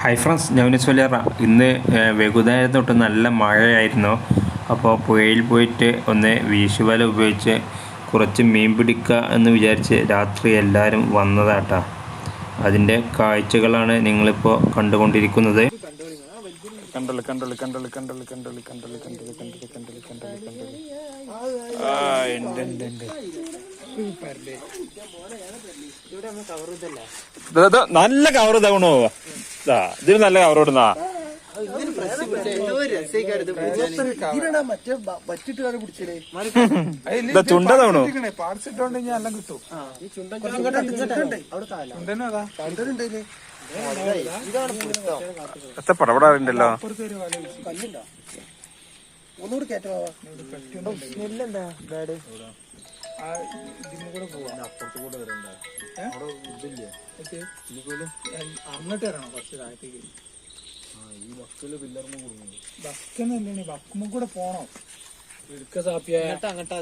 Hi friends നവനിസ് Valiyara ഇന്ന് വൈകുന്നേരം തൊട്ട് നല്ല മഴയായിരുന്നു അപ്പോൾ പുഴയിൽ പോയിട്ട് ഒന്ന് വീശുവല ഉപയോഗിച്ച് കുറച്ച് മീൻ പിടിക്കുക എന്ന് വിചാരിച്ച് രാത്രി എല്ലാവരും വന്നതാട്ടാ അതിന്റെ കാഴ്ചകളാണ് നിങ്ങളിപ്പോൾ കണ്ടുകൊണ്ടിരിക്കുന്നത് ആ ഉണ്ട് ഉണ്ട് ഉണ്ട് ദാ, ദാ, നല്ല കവർ ഇതാവണോ ഇതിന് നല്ല കവറോടുന്നാ മറ്റേ പറ്റിട്ട് ഞാൻ എത്ര പടപടാറുണ്ടല്ലോ? ഒന്നുകൂടി കേട്ടോ നെല്ലെന്താ ബാഡ് കൂടെ പോവാ. അപ്പുറത്ത് കൂടെ വരണ്ട? അങ്ങോട്ട് വരണം കുറച്ച് താഴത്തേക്ക്. ഈ ബക്കുമ്പോ കൂടെ പോണോ. ഇടുക്ക സാപ്പിയാട്ടാ അങ്ങോട്ടാ